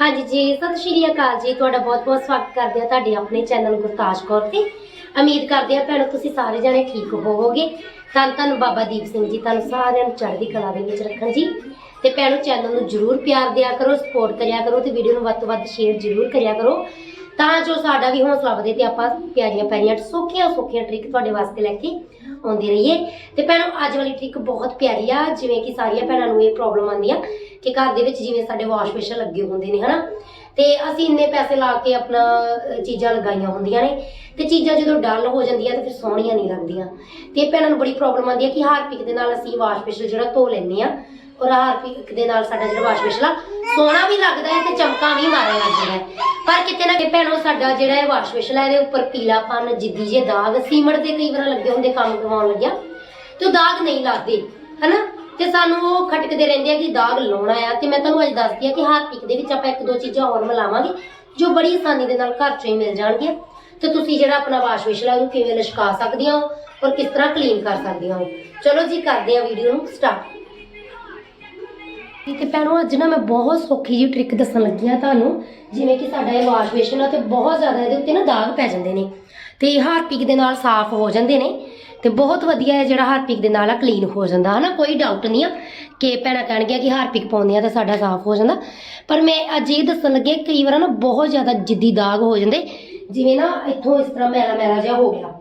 ਹਾਂਜੀ ਜੀ, ਸਤਿ ਸ਼੍ਰੀ ਅਕਾਲ ਜੀ। ਤੁਹਾਡਾ ਬਹੁਤ-ਬਹੁਤ ਸਵਾਗਤ ਕਰਦੇ ਆ ਤੁਹਾਡੇ ਆਪਣੇ ਚੈਨਲ ਗੁਰਤਾਜ ਕੌਰ ਤੇ। ਉਮੀਦ ਕਰਦੇ ਆ ਭੈਣੋ ਤੁਸੀਂ ਸਾਰੇ ਜਣੇ ਠੀਕ ਹੋਵੋਗੇ। ਤਾਂ ਤੁਹਾਨੂੰ ਬਾਬਾ ਦੀਪ ਸਿੰਘ ਜੀ ਤੁਹਾਨੂੰ ਸਾਰਿਆਂ ਨੂੰ ਚੜ੍ਹਦੀ ਕਲਾ ਦੇ ਵਿੱਚ ਰੱਖਣ ਜੀ। ਤੇ ਭੈਣੋ ਚੈਨਲ ਨੂੰ ਜਰੂਰ ਪਿਆਰ ਦਿਆ ਕਰੋ, ਸਪੋਰਟ ਕਰਿਆ ਕਰੋ ਤੇ ਵੀਡੀਓ ਨੂੰ ਵੱਧ ਤੋਂ ਵੱਧ ਸ਼ੇਅਰ ਜਰੂਰ ਕਰਿਆ ਕਰੋ। ਤਾਂ ਜੋ ਸਾਡਾ ਵੀ ਹੌਸਲਾ ਵਧੇ ਤੇ ਆਪਾਂ ਪਿਆਰੀਆਂ ਪਿਆਰੀਆਂ ਸੌਖੀਆਂ ਸੌਖੀਆਂ ਟ੍ਰਿਕ ਤੁਹਾਡੇ ਵਾਸਤੇ ਲੈ ਕੇ ਆਉਂਦੇ ਰਹੀਏ। ਤੇ ਭੈਣੋ ਅੱਜ ਵਾਲੀ ਟ੍ਰਿਕ ਬਹੁਤ ਪਿਆਰੀ ਆ, ਜਿਵੇਂ ਕਿ ਸਾਰੀਆਂ ਭੈਣਾਂ ਨੂੰ ਇਹ ਪ੍ਰੋਬਲਮ ਆਉਂਦੀ ਆ ਕਿ ਘਰ ਦੇ ਵਿੱਚ ਜਿਵੇਂ ਸਾਡੇ ਵਾਸ਼ ਬੇਸ਼ਨ ਲੱਗੇ ਹੁੰਦੇ ਨੇ, ਹਨਾ? ਤੇ ਅਸੀਂ ਇੰਨੇ ਪੈਸੇ ਲਾ ਕੇ ਆਪਣਾ ਚੀਜ਼ਾਂ ਲਗਾਈਆਂ ਹੁੰਦੀਆਂ ਨੇ। ਤੇ ਚੀਜ਼ਾਂ ਜਦੋਂ ਡਲ ਹੋ ਜਾਂਦੀਆਂ ਤੇ ਫਿਰ ਸੋਹਣੀਆਂ ਨਹੀਂ ਲੱਗਦੀਆਂ। ਤੇ ਭੈਣਾਂ ਨੂੰ ਬੜੀ ਪ੍ਰੋਬਲਮ ਆਉਂਦੀ ਹੈ ਕਿ ਹਾਰਪਿਕ ਦੇ ਨਾਲ ਅਸੀਂ ਵਾਸ਼ ਬੇਸ਼ਨ ਜਿਹੜਾ ਧੋ ਲੈਂਦੇ ਆ, ਔਰ ਹਾਰਪਿਕ ਦੇ ਨਾਲ ਸਾਡਾ ਜਿਹੜਾ ਵਾਸ਼ ਬੇਸ਼ਨ ਆ, ਸੋਹਣਾ ਵੀ ਲੱਗਦਾ ਹੈ ਤੇ ਚਮਕਾ ਵੀ ਮਾਰਨ ਲੱਗਦਾ ਹੈ। ਪਰ ਕਿਤੇ ਨਾ ਕਿਤੇ ਭੈਣੋ, ਸਾਡਾ ਜਿਹੜਾ ਇਹ ਵਾਸ਼ ਬੇਸ਼ਨ ਹੈ ਇਹਦੇ ਉੱਪਰ ਪੀਲਾਪਨ ਜਿੱਦੀ ਜੇ ਦਾਗ, ਸੀਮਟ ਦੇ ਕਈ ਵਾਰ ਲੱਗੇ ਹੁੰਦੇ ਕੰਮ ਕਰਵਾਉਣ ਲੱਗਿਆ, ਤੇ ਉਹ ਦਾਗ ਨਹੀਂ ਲੱਗਦੇ, ਹਨਾ? ਤੇ ਸਾਨੂੰ ਉਹ ਖਟਕਦੇ ਰਹਿੰਦੇ ਆ ਕਿ ਦਾਗ ਲਾਉਣਾ ਆ। ਤੇ ਮੈਂ ਤੁਹਾਨੂੰ ਅੱਜ ਦੱਸਦੀ ਆ ਕਿ ਹਾਰਪਿਕ ਦੇ ਵਿੱਚ ਆਪਾਂ ਇੱਕ ਦੋ ਚੀਜ਼ਾਂ ਹੋਰ ਮਿਲਾਵਾਂਗੇ, ਜੋ ਬੜੀ ਆਸਾਨੀ ਦੇ ਨਾਲ ਘਰ ਚੋਂ ਹੀ ਮਿਲ ਜਾਣਗੀਆਂ। ਤੇ ਤੁਸੀਂ ਜਿਹੜਾ ਆਪਣਾ ਵਾਸ਼ ਬੇਸ਼ਨ ਉਹਨੂੰ ਕਿਵੇਂ ਲਿਸ਼ਕਾ ਸਕਦੀਆਂ ਹੋ ਔਰ ਕਿਸ ਤਰ੍ਹਾਂ ਕਲੀਨ ਕਰ ਸਕਦੇ ਹੋ। ਚਲੋ ਜੀ, ਕਰਦੇ ਆ ਵੀਡੀਓ ਨੂੰ ਸਟਾਰਟ ਤੇ ਭੈਣੋ, ਅੱਜ ਨਾ ਮੈਂ ਬਹੁਤ ਸੌਖੀ ਜਿਹੀ ਟ੍ਰਿਕ ਦੱਸਣ ਲੱਗੀ ਆ ਤੁਹਾਨੂੰ। ਜਿਵੇਂ ਕਿ ਸਾਡਾ ਇਹ ਵਾਸ਼ ਬੇਸ਼ਨ ਆ ਤੇ ਬਹੁਤ ਜ਼ਿਆਦਾ ਇਹਦੇ ਉੱਤੇ ਨਾ ਦਾਗ ਪੈ ਜਾਂਦੇ ਨੇ। ਤੇ ਇਹ ਹਾਰਪਿਕ ਦੇ ਨਾਲ ਸਾਫ਼ ਹੋ ਜਾਂਦੇ ਨੇ। ਤੇ ਬਹੁਤ ਵਧੀਆ ਹੈ ਜਿਹੜਾ ਹਾਰਪਿਕ ਦੇ ਨਾਲ ਆ ਕਲੀਨ ਹੋ ਜਾਂਦਾ। ਹਨਾ, ਕੋਈ ਡਾਊਟ ਨਹੀਂ ਆ ਕਿ ਭੈਣਾਂ ਕਹਿਣਗੀਆਂ ਕਿ ਹਾਰਪਿਕ ਪਾਉਂਦੇ ਆ ਤਾਂ ਸਾਡਾ ਸਾਫ਼ ਹੋ ਜਾਂਦਾ। ਪਰ ਮੈਂ ਅੱਜ ਇਹ ਦੱਸਣ ਲੱਗੀ ਕਈ ਵਾਰ ਨਾ ਬਹੁਤ ਜ਼ਿਆਦਾ ਜਿੱਦੀ ਦਾਗ ਹੋ ਜਾਂਦੇ, ਜਿਵੇਂ ਨਾ ਇੱਥੋਂ ਇਸ ਤਰ੍ਹਾਂ ਮੈਲਾ ਮੈਲਾ ਜਿਹਾ ਹੋ ਗਿਆ।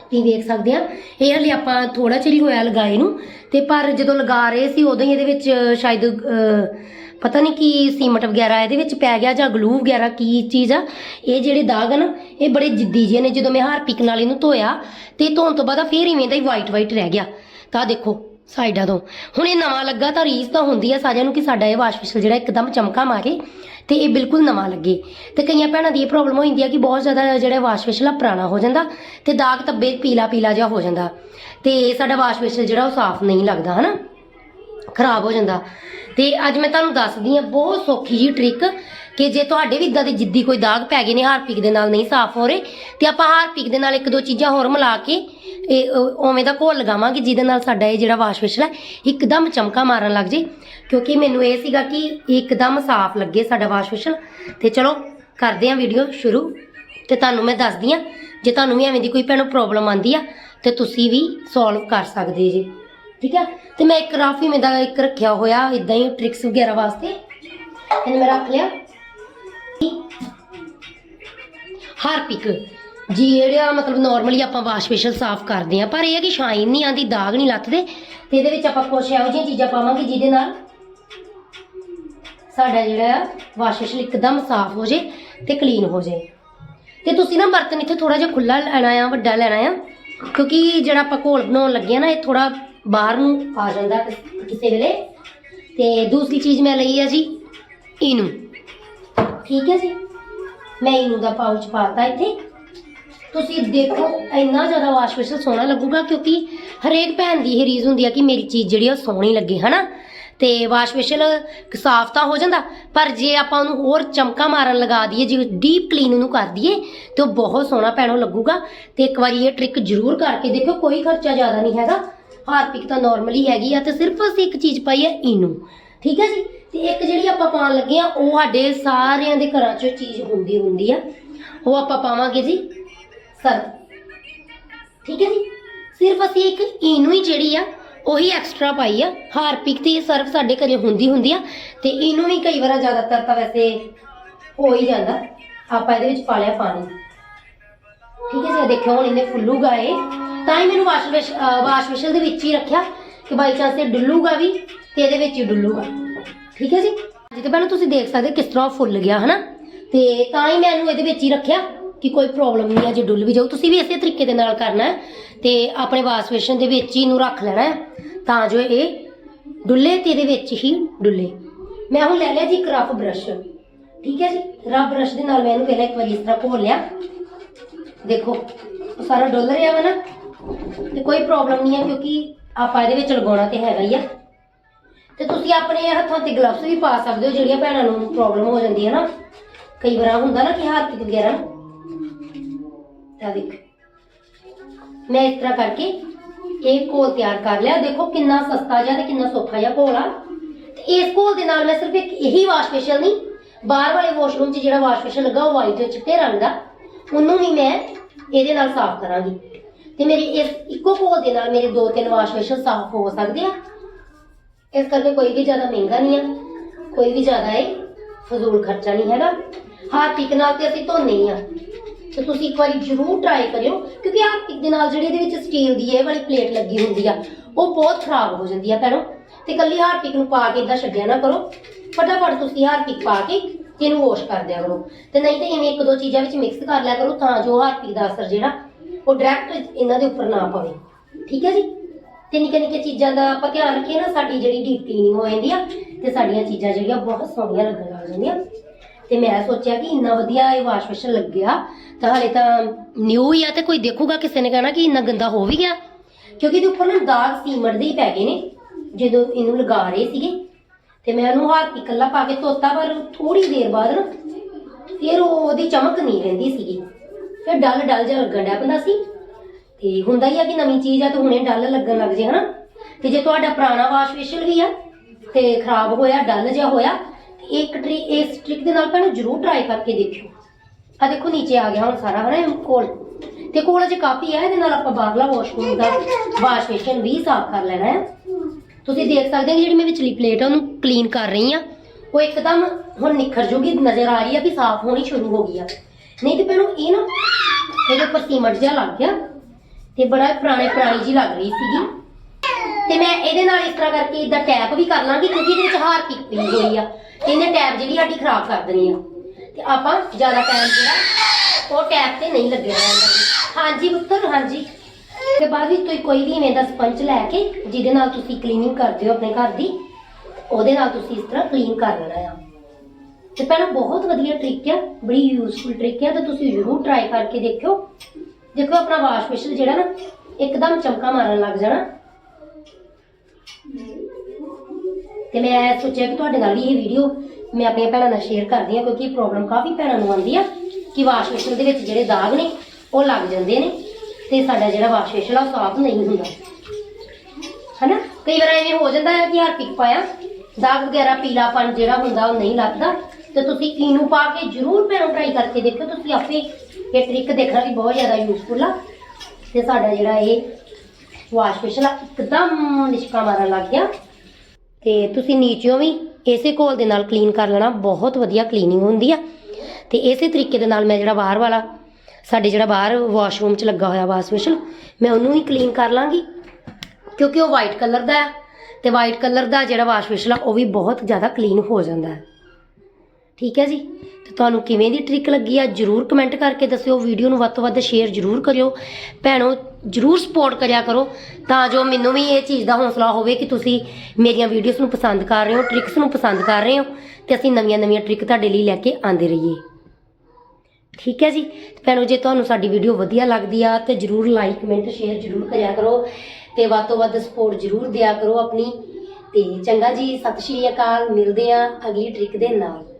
ਤੁਸੀਂ ਦੇਖ ਸਕਦੇ ਆ, ਇਹ ਹਲੇ ਆਪਾਂ ਥੋੜਾ ਚਿਰ ਹੀ ਹੋਇਆ ਲਗਾਏ ਨੂੰ, ਤੇ ਪਰ ਜਦੋਂ ਲਗਾ ਰਹੇ ਸੀ, ਉਦੋਂ ਹੀ ਇਹਦੇ ਵਿੱਚ ਸ਼ਾਇਦ ਪਤਾ ਨਹੀਂ ਕੀ ਸੀਮਟ ਵਗੈਰਾ ਇਹਦੇ ਵਿੱਚ ਪੈ ਗਿਆ ਜਾਂ ਗਲੂ ਵਗੈਰਾ ਕੀ ਚੀਜ਼ ਆ। ਇਹ ਜਿਹੜੇ ਦਾਗ ਆ ਨਾ, ਇਹ ਬੜੇ ਜਿੱਦੀ ਜਿਹੇ ਨੇ। ਜਦੋਂ ਮੈਂ ਹਾਰਪਿਕ ਨਾਲ ਇਹਨੂੰ ਧੋਇਆ ਤੇ ਧੋਣ ਤੋਂ ਬਾਅਦ ਆ ਫੇਰ ਇਵੇਂ ਦਾ ਹੀ ਵਾਈਟ ਵਾਈਟ ਰਹਿ ਗਿਆ। ਤਾਂ ਦੇਖੋ, ਸਾਈਡਾਂ ਤੋਂ। ਹੁਣ ਇਹ ਨਵਾਂ ਲੱਗਾ ਤਾਂ ਰੀਸ ਤਾਂ ਹੁੰਦੀ ਆ ਸਾਰਿਆਂ ਨੂੰ ਕਿ ਸਾਡਾ ਇਹ ਵਾਸ਼ ਬੇਸਿਨ ਜਿਹੜਾ ਇੱਕਦਮ ਚਮਕਾ ਮਾਰੇ ਤੇ ਇਹ ਬਿਲਕੁਲ ਨਵਾਂ ਲੱਗੇ। ਤੇ ਕਈਆਂ ਭੈਣਾਂ ਦੀ ਇਹ ਪ੍ਰੋਬਲਮ ਹੋ ਜਾਂਦੀ ਆ ਕਿ ਬਹੁਤ ਜ਼ਿਆਦਾ ਜਿਹੜਾ ਵਾਸ਼ ਬੇਸਿਨ ਆ, ਪੁਰਾਣਾ ਹੋ ਜਾਂਦਾ ਤੇ ਦਾਗ ਧੱਬੇ ਪੀਲਾ ਪੀਲਾ ਜਿਹਾ ਹੋ ਜਾਂਦਾ ਤੇ ਸਾਡਾ ਵਾਸ਼ ਬੇਸਿਨ ਜਿਹੜਾ ਉਹ ਸਾਫ਼ ਨਹੀਂ ਲੱਗਦਾ, ਹਨਾ? ਖਰਾਬ ਹੋ ਜਾਂਦਾ। ਤੇ ਅੱਜ ਮੈਂ ਤੁਹਾਨੂੰ ਦੱਸਦੀ ਹਾਂ, ਬਹੁਤ ਸੌਖੀ ਜੀ ਟ੍ਰਿਕ ਕਿ ਜੇ ਤੁਹਾਡੇ ਵੀ ਇਦਾਂ ਦੇ ਜਿੱਦੀ ਕੋਈ ਦਾਗ ਪੈ ਗਏ ਨੇ ਹਾਰਪਿਕ ਦੇ ਨਾਲ ਨਹੀਂ ਸਾਫ਼ ਹੋ ਰਹੇ, ਤੇ ਆਪਾਂ ਹਾਰਪਿਕ ਦੇ ਨਾਲ ਇੱਕ ਦੋ ਚੀਜ਼ਾਂ ਹੋਰ ਮਿਲਾ ਕੇ ਇਹ ਉਵੇਂ ਦਾ ਘੋਲ ਲਗਾਵਾਂਗੇ, ਜਿਹਦੇ ਨਾਲ ਸਾਡਾ ਇਹ ਜਿਹੜਾ ਵਾਸ਼ ਬੇਸਿਨ ਹੈ ਇੱਕਦਮ ਚਮਕਾ ਮਾਰਨ ਲੱਗ ਜੇ, ਕਿਉਂਕਿ ਮੈਨੂੰ ਇਹ ਸੀਗਾ ਕਿ ਇੱਕਦਮ ਸਾਫ਼ ਲੱਗੇ ਸਾਡਾ ਵਾਸ਼ ਬੇਸਿਨ ਤੇ ਚਲੋ, ਕਰਦੇ ਹਾਂ ਵੀਡੀਓ ਸ਼ੁਰੂ। ਤੇ ਤੁਹਾਨੂੰ ਮੈਂ ਦੱਸਦੀ ਹਾਂ, ਜੇ ਤੁਹਾਨੂੰ ਵੀ ਐਵੇਂ ਦੀ ਕੋਈ ਭੈਣੋ ਪ੍ਰੋਬਲਮ ਆਂਦੀ ਆ, ਤੇ ਤੁਸੀਂ ਵੀ ਸੋਲਵ ਕਰ ਸਕਦੇ ਜੀ। ਠੀਕ ਹੈ? ਤੇ ਮੈਂ ਇੱਕ ਰਾਫੀ ਮੇ ਦਾ ਇੱਕ ਰੱਖਿਆ ਹੋਇਆ ਇਦਾਂ ਹੀ ਟ੍ਰਿਕਸ ਵਗੈਰਾ ਵਾਸਤੇ। ਇਹਨੂੰ ਮੈਂ ਰੱਖ ਲਿਆ। ਹਾਰਪਿਕ। ਜਿਹੜਾ ਮਤਲਬ ਨਾਰਮਲੀ ਆਪਾਂ ਵਾਸ਼ ਬੇਸ਼ਨ ਸਾਫ਼ ਕਰਦੇ ਆ ਪਰ ਇਹ ਹੈ ਕਿ ਸ਼ਾਈਨ ਨਹੀਂ ਆਂਦੀ ਦਾਗ ਨਹੀਂ ਲੱਥਦੇ। ਤੇ ਇਹਦੇ ਵਿੱਚ ਆਪਾਂ ਕੁਛ ਇਹੋ ਜਿਹੀਆਂ ਚੀਜ਼ਾਂ ਪਾਵਾਂਗੇ ਜਿਹਦੇ ਨਾਲ ਸਾਡਾ ਜਿਹੜਾ ਵਾਸ਼ ਬੇਸ਼ਨ ਇੱਕਦਮ ਸਾਫ਼ ਹੋ ਜੇ ਤੇ ਕਲੀਨ ਹੋ ਜੇ। ਤੇ ਤੁਸੀਂ ਨਾ ਬਰਤਨ ਇੱਥੇ ਥੋੜਾ ਜਿਹਾ ਖੁੱਲਾ ਲੈਣਾ ਆ, ਵੱਡਾ ਲੈਣਾ ਆ, ਕਿਉਂਕਿ ਜਿਹੜਾ ਆਪਾਂ ਘੋਲ ਬਣਾਉਣ ਲੱਗੇ ਆ ਨਾ, ਇਹ ਥੋੜਾ ਬਾਹਰ ਨੂੰ ਆ ਜਾਂਦਾ ਕਿਸੇ ਵੇਲੇ। ਤੇ ਦੂਸਰੀ ਚੀਜ਼ ਮੈਂ ਲਈ ਆ ਜੀ ਇਨੂ ਠੀਕ ਹੈ ਜੀ? ਮੈਂ ਇਨੂ ਦਾ ਪਾਊਚ ਪਾਤਾ ਇੱਥੇ। ਤੁਸੀਂ ਦੇਖੋ, ਇੰਨਾ ਜ਼ਿਆਦਾ ਵਾਸ਼ ਬੇਸਿਨ ਸੋਹਣਾ ਲੱਗੂਗਾ ਕਿਉਂਕਿ ਹਰੇਕ ਭੈਣ ਦੀ ਇਹ ਰੀਜ਼ ਹੁੰਦੀ ਆ ਕਿ ਮੇਰੀ ਚੀਜ਼ ਜਿਹੜੀ ਆ ਉਹ ਸੋਹਣੀ ਲੱਗੇ, ਹਨਾ? ਤੇ ਵਾਸ਼ ਬੇਸਿਨ ਸਾਫ਼ ਤਾਂ ਹੋ ਜਾਂਦਾ, ਪਰ ਜੇ ਆਪਾਂ ਉਹਨੂੰ ਹੋਰ ਚਮਕਾ ਮਾਰਨ ਲਗਾ ਦਈਏ ਜੇ ਡੀਪ ਕਲੀਨ ਉਹਨੂੰ ਕਰ ਦਈਏ, ਤੇ ਉਹ ਬਹੁਤ ਸੋਹਣਾ ਭੈਣੋ ਲੱਗੂਗਾ। ਤੇ ਇੱਕ ਵਾਰੀ ਇਹ ਟ੍ਰਿਕ ਜ਼ਰੂਰ ਕਰਕੇ ਦੇਖਿਓ, ਕੋਈ ਖਰਚਾ ਜ਼ਿਆਦਾ ਨਹੀਂ ਹੈਗਾ। ਹਾਰਪਿਕ ਤਾਂ ਨਾਰਮਲੀ ਹੈਗੀ ਆ ਤੇ ਸਿਰਫ ਅਸੀਂ ਇੱਕ ਚੀਜ਼ ਪਾਈ ਹੈ ਇਨੂ ਠੀਕ ਹੈ ਜੀ? ਤੇ ਇੱਕ ਜਿਹੜੀ ਆਪਾਂ ਪਾਉਣ ਲੱਗੇ ਆ, ਉਹ ਸਾਡੇ ਸਾਰਿਆਂ ਦੇ ਘਰਾਂ 'ਚ ਚੀਜ਼ ਹੁੰਦੀ ਹੁੰਦੀ ਆ। ਉਹ ਆਪਾਂ ਪਾਵਾਂਗੇ ਜੀ ਸਰਫ ਠੀਕ ਹੈ ਜੀ? ਸਿਰਫ ਅਸੀਂ ਇੱਕ ਇਨੂ ਹੀ ਜਿਹੜੀ ਆ, ਉਹੀ ਐਕਸਟਰਾ ਪਾਈ ਆ। ਹਾਰਪਿਕ ਤੇ ਸਰਫ ਸਾਡੇ ਘਰੇ ਹੁੰਦੀ ਹੁੰਦੀ ਆ। ਤੇ ਇਨੂ ਵੀ ਕਈ ਵਾਰ ਜ਼ਿਆਦਾਤਰ ਤਾਂ ਵੈਸੇ ਹੋ ਹੀ ਜਾਂਦਾ। ਆਪਾਂ ਇਹਦੇ ਵਿੱਚ ਪਾ ਲਿਆ ਪਾਣੀ। ਠੀਕ ਹੈ ਜੀ? ਦੇਖਿਓ, ਹੁਣ ਇਹਨੇ ਫੁੱਲੂਗਾ ਇਹ। ਤਾਂ ਹੀ ਮੈਨੂੰ ਵਾਸ਼ ਬੇਸ਼ ਵਾਸ਼ ਬੇਸ਼ਨ ਦੇ ਵਿੱਚ ਹੀ ਰੱਖਿਆ ਕਿ ਬਾਈ ਚਾਂਸ ਇਹ ਡੁੱਲੂਗਾ ਵੀ ਤੇ ਇਹਦੇ ਵਿੱਚ ਹੀ ਡੁੱਲੂਗਾ। ਠੀਕ ਹੈ ਜੀ? ਜਿੱਤੇ ਪਹਿਲਾਂ ਤੁਸੀਂ ਦੇਖ ਸਕਦੇ ਕਿਸ ਤਰ੍ਹਾਂ ਉਹ ਫੁੱਲ ਗਿਆ, ਹਨਾ? ਤੇ ਤਾਂ ਹੀ ਮੈਂ ਇਹਨੂੰ ਇਹਦੇ ਵਿੱਚ ਹੀ ਰੱਖਿਆ ਕਿ ਕੋਈ ਪ੍ਰੋਬਲਮ ਨਹੀਂ ਹੈ ਜੇ ਡੁੱਲ ਵੀ ਜਾਊ। ਤੁਸੀਂ ਵੀ ਇਸੇ ਤਰੀਕੇ ਦੇ ਨਾਲ ਕਰਨਾ ਹੈ ਤੇ ਆਪਣੇ ਵਾਸ਼ ਬੇਸ਼ਨ ਦੇ ਵਿੱਚ ਹੀ ਇਹਨੂੰ ਰੱਖ ਲੈਣਾ ਹੈ ਤਾਂ ਜੋ ਇਹ ਡੁੱਲੇ ਤੇ ਇਹਦੇ ਵਿੱਚ ਹੀ ਡੁੱਲੇ। ਮੈਂ ਹੁਣ ਲੈ ਲਿਆ ਜੀ ਇੱਕ ਰਫ ਬ੍ਰਸ਼ ਠੀਕ ਹੈ ਜੀ? ਰਫ ਬ੍ਰਸ਼ ਦੇ ਨਾਲ ਮੈਂ ਇਹਨੂੰ ਪਹਿਲਾਂ ਇੱਕ ਵਾਰੀ ਇਸ ਤਰ੍ਹਾਂ ਘੋਲ ਲਿਆ। ਦੇਖੋ, ਉਹ ਸਾਰਾ ਡੁੱਲ ਰਿਹਾ ਵਾ ਨਾ। ਤੇ ਕੋਈ ਪ੍ਰੋਬਲਮ ਨਹੀਂ ਹੈ ਕਿਉਂਕਿ ਆਪਾਂ ਇਹਦੇ ਵਿੱਚ ਲਗਾਉਣਾ ਤੇ ਹੈਗਾ ਹੀ ਆ। ਤੇ ਤੁਸੀਂ ਆਪਣੇ ਹੱਥਾਂ ਤੇ ਗਲਵਸ ਵੀ ਪਾ ਸਕਦੇ ਹੋ, ਜਿਹੜੀਆਂ ਭੈਣਾਂ ਨੂੰ ਪ੍ਰੋਬਲਮ ਹੋ ਜਾਂਦੀ ਹੈ ਨਾ। ਕਈ ਵਾਰ ਹੁੰਦਾ ਨਾ ਕਿ ਹੱਥ ਵਗੈਰਾ। ਤਾਂ ਦੇਖ। ਮੈਂ ਇਸ ਤਰ੍ਹਾਂ ਕਰਕੇ ਇਹ ਘੋਲ ਤਿਆਰ ਕਰ ਲਿਆ। ਦੇਖੋ ਕਿੰਨਾ ਸਸਤਾ ਜਿਹਾ ਤੇ ਕਿੰਨਾ ਸੌਖਾ ਜਿਹਾ ਘੋਲ ਆ। ਤੇ ਇਸ ਘੋਲ ਦੇ ਨਾਲ ਮੈਂ ਸਿਰਫ ਇੱਕ ਇਹੀ ਵਾਸ਼ ਫੇਸ਼ੀਅਲ ਨਹੀਂ, ਬਾਹਰ ਵਾਲੇ ਵਾਸ਼ਰੂਮ 'ਚ ਜਿਹੜਾ ਵਾਸ਼ ਬੇਸ਼ਨ ਲੱਗਾ ਉਹ ਵਾਈਟ ਚਿੱਟੇ ਰੰਗ ਦਾ। ਉਹਨੂੰ ਵੀ ਮੈਂ ਇਹਦੇ ਨਾਲ ਸਾਫ਼ ਕਰਾਂਗੀ। ਤੇ ਮੇਰੀ ਇਸ ਇੱਕੋ ਕੋਲ ਦੇ ਨਾਲ ਮੇਰੇ ਦੋ ਤਿੰਨ ਵਾਸ਼ ਬੇਸ਼ਨ ਸਾਫ਼ ਹੋ ਸਕਦੇ ਆ। ਇਸ ਕਰਕੇ ਕੋਈ ਵੀ ਜ਼ਿਆਦਾ ਮਹਿੰਗਾ ਨਹੀਂ ਆ, ਕੋਈ ਵੀ ਜ਼ਿਆਦਾ ਇਹ ਫਜ਼ੂਲ ਖਰਚਾ ਨਹੀਂ ਹੈਗਾ। ਹਾਰਪਿਕ ਨਾਲ ਤੇ ਅਸੀਂ ਧੋਨੇ ਹੀ ਆ। ਤੇ ਤੁਸੀਂ ਇੱਕ ਵਾਰੀ ਜ਼ਰੂਰ ਟਰਾਈ ਕਰਿਓ, ਕਿਉਂਕਿ ਹਾਰਪਿਕ ਦੇ ਨਾਲ ਜਿਹੜੀ ਇਹਦੇ ਵਿੱਚ ਸਟੀਲ ਦੀ ਇਹ ਵਾਲੀ ਪਲੇਟ ਲੱਗੀ ਹੁੰਦੀ ਆ, ਉਹ ਬਹੁਤ ਖਰਾਬ ਹੋ ਜਾਂਦੀ ਆ ਭੈਣੋ। ਤੇ ਕੱਲੀ ਹਾਰਪਿਕ ਨੂੰ ਪਾ ਕੇ ਇਦਾਂ ਛੱਡਿਆ ਨਾ ਕਰੋ। ਫਟਾਫਟ ਤੁਸੀਂ ਹਾਰਪਿਕ ਪਾ ਕੇ ਇਹਨੂੰ ਵਾਸ਼ ਕਰ ਦਿਆ ਕਰੋ। ਤੇ ਨਹੀਂ ਤੇ ਇਵੇਂ ਇੱਕ ਦੋ ਚੀਜ਼ਾਂ ਵਿੱਚ ਮਿਕਸ ਕਰ ਲਿਆ ਕਰੋ, ਤਾਂ ਜੋ ਹਾਰਪਿਕ ਦਾ ਅਸਰ ਜਿਹੜਾ ਉਹ ਡਾਇਰੈਕਟ ਇਹਨਾਂ ਦੇ ਉੱਪਰ ਨਾ ਪਵੇ। ਠੀਕ ਹੈ ਜੀ? ਤੇ ਨਿੱਕੇ ਨਿੱਕੇ ਚੀਜ਼ਾਂ ਦਾ ਆਪਾਂ ਧਿਆਨ ਰੱਖੀਏ ਨਾ, ਸਾਡੀ ਜਿਹੜੀ ਡੀਪ ਕਲੀਨਿੰਗ ਹੋ ਜਾਂਦੀ ਆ, ਤੇ ਸਾਡੀਆਂ ਚੀਜ਼ਾਂ ਜਿਹੜੀਆਂ ਬਹੁਤ ਸੋਹਣੀਆਂ ਲੱਗਣ ਲੱਗ ਜਾਂਦੀਆਂ। ਤੇ ਮੈਂ ਸੋਚਿਆ ਕਿ ਇੰਨਾ ਵਧੀਆ ਇਹ ਵਾਸ਼ ਬੇਸ਼ਨ ਲੱਗਿਆ, ਤਾਂ ਹਲੇ ਤਾਂ ਨਿਊ ਹੀ ਆ ਤੇ ਕੋਈ ਦੇਖੂਗਾ, ਕਿਸੇ ਨੇ ਕਹਿਣਾ ਕਿ ਇੰਨਾ ਗੰਦਾ ਹੋ ਵੀ ਗਿਆ। ਕਿਉਂਕਿ ਇਹਦੇ ਉੱਪਰ ਨਾ ਦਾਗ ਸੀਮਟ ਦੇ ਹੀ ਪੈ ਗਏ ਨੇ, ਜਦੋਂ ਇਹਨੂੰ ਲਗਾ ਰਹੇ ਸੀਗੇ। ਤੇ ਮੈਂ ਉਹਨੂੰ ਹੱਥ ਇਕੱਲਾ ਪਾ ਕੇ ਧੋਤਾ, ਪਰ ਥੋੜੀ ਦੇਰ ਬਾਅਦ ਨਾ ਫਿਰ ਉਹਦੀ ਚਮਕ ਨਹੀਂ ਰਹਿੰਦੀ ਸੀਗੀ। ਫਿਰ ਡਲ ਡਲ ਜਿਹਾ ਲੱਗਣ ਡਿਆ ਪੈਂਦਾ ਸੀ। ਤੇ ਹੁੰਦਾ ਹੀ ਆ ਕਿ ਨਵੀਂ ਚੀਜ਼ ਆ ਤੇ ਹੁਣੇ ਡਲ ਲੱਗਣ ਲੱਗ ਜੇ, ਹਨਾ? ਤੇ ਜੇ ਤੁਹਾਡਾ ਪੁਰਾਣਾ ਵਾਸ਼ ਬੇਸ਼ਨ ਵੀ ਆ ਤੇ ਖਰਾਬ ਹੋਇਆ, ਡਲ ਜਿਹਾ ਹੋਇਆ, ਤੇ ਇੱਕ ਟਰੀ, ਇਸ ਟ੍ਰਿਕ ਦੇ ਨਾਲ ਭੈਣੋ ਜਰੂਰ ਟਰਾਈ ਕਰਕੇ ਦੇਖਿਓ। ਆ ਦੇਖੋ ਨੀਚੇ ਆ ਗਿਆ ਹੁਣ ਸਾਰਾ, ਹਨਾ ਕੋਲ। ਤੇ ਕੋਲ ਅਜੇ ਕਾਫੀ ਆ, ਇਹਦੇ ਨਾਲ ਆਪਾਂ ਬਾਹਰਲਾ ਵਾਸ਼ਰੂਮ ਦਾ ਵਾਸ਼ ਬੇਸ਼ਨ ਵੀ ਸਾਫ਼ ਕਰ ਲੈਣਾ ਹੈ ਤੁਸੀਂ ਦੇਖ ਸਕਦੇ ਹੋ ਕਿ ਜਿਹੜੀ ਮੈਂ ਵਿਚਲੀ ਪਲੇਟ ਆ, ਉਹਨੂੰ ਕਲੀਨ ਕਰ ਰਹੀ ਆ। ਉਹ ਇੱਕਦਮ ਹੁਣ ਨਿਖਰ ਜੂਗੀ, ਨਜ਼ਰ ਆ ਰਹੀ ਆ ਵੀ ਸਾਫ਼ ਹੋਣੀ ਸ਼ੁਰੂ ਹੋ ਗਈ ਆ। ਨਹੀਂ ਤੇ ਪਹਿਲਾਂ ਇਹ ਨਾ ਇਹਦੇ ਉੱਪਰ ਸੀਮਟ ਜਿਹਾ ਲੱਗ ਗਿਆ ਤੇ ਬੜਾ ਪੁਰਾਣੇ ਪੁਰਾਣੀ ਜੀ ਲੱਗ ਰਹੀ ਸੀਗੀ। ਤੇ ਮੈਂ ਇਹਦੇ ਨਾਲ ਇਸ ਤਰ੍ਹਾਂ ਕਰਕੇ ਇਦਾਂ ਟੈਪ ਵੀ ਕਰ ਲਾਂਗੀ, ਕਿਉਂਕਿ ਇਹਦੇ ਵਿੱਚ ਹਾਰਪਿਕ ਪਈ ਹੋਈ ਆ। ਤੇ ਇਹਨੇ ਟੈਪ ਜਿਹੜੀ ਸਾਡੀ ਖਰਾਬ ਕਰ ਦੇਣੀ ਆ। ਤੇ ਆਪਾਂ ਜ਼ਿਆਦਾ ਟਾਈਮ ਜਿਹੜਾ, ਉਹ ਟੈਪ ਤੇ ਨਹੀਂ ਲੱਗਣਾ ਹੁੰਦਾ ਹਾਂਜੀ ਪੁੱਤਰ, ਹਾਂਜੀ। ਤੇ ਬਾਅਦ ਵਿੱਚ ਤੁਸੀਂ ਕੋਈ ਵੀ ਇਵੇਂ ਦਾ ਸਪੰਜ ਲੈ ਕੇ, ਜਿਹਦੇ ਨਾਲ ਤੁਸੀਂ ਕਲੀਨਿੰਗ ਕਰਦੇ ਹੋ ਆਪਣੇ ਘਰ ਦੀ, ਉਹਦੇ ਨਾਲ ਤੁਸੀਂ ਇਸ ਤਰ੍ਹਾਂ ਕਲੀਨ ਕਰ ਲੈਣਾ ਆ। ਤੇ ਪਹਿਲਾਂ ਬਹੁਤ ਵਧੀਆ ਟ੍ਰਿਕ ਆ, ਬੜੀ ਯੂਜ਼ਫੁਲ ਟ੍ਰਿਕ ਆ, ਤੇ ਤੁਸੀਂ ਜ਼ਰੂਰ ਟਰਾਈ ਕਰਕੇ ਦੇਖਿਓ। ਦੇਖੋ ਆਪਣਾ ਵਾਸ਼ ਬੇਸ਼ਨ ਜਿਹੜਾ ਨਾ, ਇੱਕਦਮ ਚਮਕਾ ਮਾਰਨ ਲੱਗ ਜਾਣਾ। ਤੇ ਮੈਂ ਸੋਚਿਆ ਕਿ ਤੁਹਾਡੇ ਨਾਲ ਵੀ ਇਹ ਵੀਡੀਓ ਮੈਂ ਆਪਣੀਆਂ ਭੈਣਾਂ ਨਾਲ ਸ਼ੇਅਰ ਕਰਦੀ ਹਾਂ, ਕਿਉਂਕਿ ਪ੍ਰੋਬਲਮ ਕਾਫੀ ਭੈਣਾਂ ਨੂੰ ਆਉਂਦੀ ਆ, ਕਿ ਵਾਸ਼ ਬੇਸ਼ਨ ਦੇ ਵਿੱਚ ਜਿਹੜੇ ਦਾਗ ਨੇ, ਉਹ ਲੱਗ ਜਾਂਦੇ ਨੇ, ਤੇ ਸਾਡਾ ਜਿਹੜਾ ਵਾਸ਼ ਬੇਸ਼ਨ ਆ, ਉਹ ਸਾਫ਼ ਨਹੀਂ ਹੁੰਦਾ। ਹਨਾ? ਕਈ ਵਾਰ ਐਵੇਂ ਹੋ ਜਾਂਦਾ ਹੈ ਕਿ ਹਾਰਪਿਕ ਪਾਇਆ, ਦਾਗ ਵਗੈਰਾ ਪੀਲਾਪਨ ਜਿਹੜਾ ਹੁੰਦਾ, ਉਹ ਨਹੀਂ ਲੱਗਦਾ ਤੇ ਤੁਸੀਂ ਕੀਨੂ ਪਾ ਕੇ ਜ਼ਰੂਰ ਭੈਣੋ ਟਰਾਈ ਕਰਕੇ ਦੇਖਿਓ। ਤੁਸੀਂ ਆਪੇ ਇਹ ਟ੍ਰਿਕ ਦੇਖਣਾ ਵੀ ਬਹੁਤ ਜ਼ਿਆਦਾ ਯੂਜ਼ਫੁਲ ਆ। ਤੇ ਸਾਡਾ ਜਿਹੜਾ ਇਹ ਵਾਸ਼ ਬੇਸ਼ਨ ਆ, ਇੱਕਦਮ ਨਿਸ਼ਕਾ ਮਾਰਨ ਲੱਗ ਗਿਆ। ਤੇ ਤੁਸੀਂ ਨੀਚਿਓਂ ਵੀ ਇਸੇ ਘੋਲ ਦੇ ਨਾਲ ਕਲੀਨ ਕਰ ਲੈਣਾ। ਬਹੁਤ ਵਧੀਆ ਕਲੀਨਿੰਗ ਹੁੰਦੀ ਆ। ਤੇ ਇਸੇ ਤਰੀਕੇ ਦੇ ਨਾਲ ਮੈਂ ਜਿਹੜਾ ਬਾਹਰ ਵਾਲਾ, ਸਾਡੇ ਜਿਹੜਾ ਬਾਹਰ ਵਾਸ਼ਰੂਮ 'ਚ ਲੱਗਾ ਹੋਇਆ ਵਾਸ਼ ਮਿਸ਼ਨ ਮੈਂ ਉਹਨੂੰ ਵੀ ਕਲੀਨ ਕਰ ਲਾਂਗੀ। ਕਿਉਂਕਿ ਉਹ ਵਾਈਟ ਕਲਰ ਦਾ ਹੈ ਤੇ ਵਾਈਟ ਕਲਰ ਦਾ ਜਿਹੜਾ ਵਾਸ਼ ਮਿਸ਼ਨ ਆ, ਉਹ ਵੀ ਬਹੁਤ ਜ਼ਿਆਦਾ ਕਲੀਨ ਹੋ ਜਾਂਦਾ ਹੈ ਠੀਕ ਹੈ ਜੀ? ਤੇ ਤੁਹਾਨੂੰ ਕਿਵੇਂ ਦੀ ਟ੍ਰਿਕ ਲੱਗੀ ਆ ਜਰੂਰ ਕਮੈਂਟ ਕਰਕੇ ਦੱਸਿਓ ਵੀਡੀਓ ਨੂੰ ਵੱਧ ਤੋਂ ਵੱਧ ਸ਼ੇਅਰ ਜਰੂਰ ਕਰਿਓ। ਭੈਣੋ, ਜਰੂਰ ਸਪੋਰਟ ਕਰਿਆ ਕਰੋ, ਤਾਂ ਜੋ ਮੈਨੂੰ ਵੀ ਇਹ ਚੀਜ਼ ਦਾ ਹੌਸਲਾ ਹੋਵੇ ਕਿ ਤੁਸੀਂ ਮੇਰੀਆਂ ਵੀਡੀਓਜ਼ ਨੂੰ ਪਸੰਦ ਕਰ ਰਹੇ ਹੋ ਟ੍ਰਿਕਸ ਨੂੰ ਪਸੰਦ ਕਰ ਰਹੇ ਹੋ, ਤੇ ਅਸੀਂ ਨਵੀਆਂ-ਨਵੀਆਂ ਟ੍ਰਿਕ ਤੁਹਾਡੇ ਲਈ ਲੈ ਕੇ ਆਂਦੇ ਰਹੀਏ। ਠੀਕ ਹੈ ਜੀ? ਤੇ ਭੈਣੋ, ਜੇ ਤੁਹਾਨੂੰ ਸਾਡੀ ਵੀਡੀਓ ਵਧੀਆ ਲੱਗਦੀ ਆ, ਤੇ ਜਰੂਰ ਲਾਈਕ ਕਮੈਂਟ ਸ਼ੇਅਰ ਜਰੂਰ ਕਰਿਆ ਕਰੋ, ਤੇ ਵੱਧ ਤੋਂ ਵੱਧ ਸਪੋਰਟ ਜਰੂਰ ਦਿਆ ਕਰੋ ਆਪਣੀ। ਤੇ ਚੰਗਾ ਜੀ, ਸਤਿ ਸ਼੍ਰੀ ਅਕਾਲ, ਮਿਲਦੇ ਆ ਅਗਲੀ ਟ੍ਰਿਕ ਦੇ ਨਾਲ।